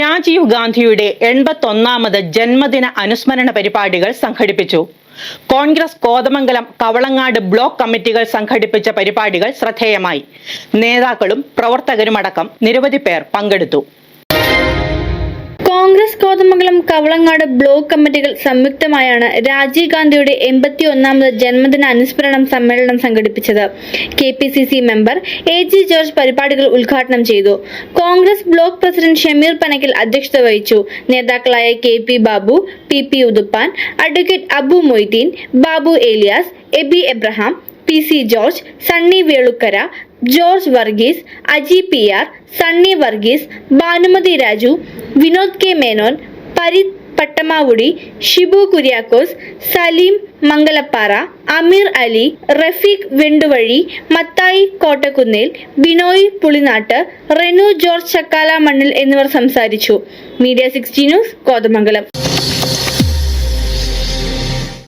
രാജീവ് ഗാന്ധിയുടെ എൺപത്തൊന്നാമത് ജന്മദിന അനുസ്മരണ പരിപാടികൾ സംഘടിപ്പിച്ചു. കോൺഗ്രസ് കോതമംഗലം കവളങ്ങാട് ബ്ലോക്ക് കമ്മിറ്റികൾ സംഘടിപ്പിച്ച പരിപാടികൾ ശ്രദ്ധേയമായി. നേതാക്കളും പ്രവർത്തകരുമടക്കം നിരവധി പേർ പങ്കെടുത്തു. കോൺഗ്രസ് കോതമംഗലം കവളങ്ങാട് ബ്ലോക്ക് കമ്മിറ്റികൾ സംയുക്തമായാണ് രാജീവ് ഗാന്ധിയുടെ എൺപത്തി ഒന്നാമത് ജന്മദിന അനുസ്മരണം സമ്മേളനം സംഘടിപ്പിച്ചത്. K P C C member A G George പരിപാടികൾ ഉദ്ഘാടനം ചെയ്തു. കോൺഗ്രസ് ബ്ലോക്ക് പ്രസിഡന്റ് ഷമീർ പനക്കിൽ അധ്യക്ഷത വഹിച്ചു. നേതാക്കളായ K P Babu P P Uthuppan advocate Abu Moideen Babu Eliyas Aby Abraham P C George Sunny Velukkara George Varghese Aji P R Sunny Varghese Bhanumathi Raju Vinod K Menon Parith Pattamavudi Shibu Kuriakose Saleem Mangalappara Ameer Ali Rafeeq Venduvazhi Mathai Kottakkunnel Binoy Pulinattu Renu George Chakkala മണ്ണിൽ എന്നിവർ സംസാരിച്ചു. Media sixty news Kothamangalam.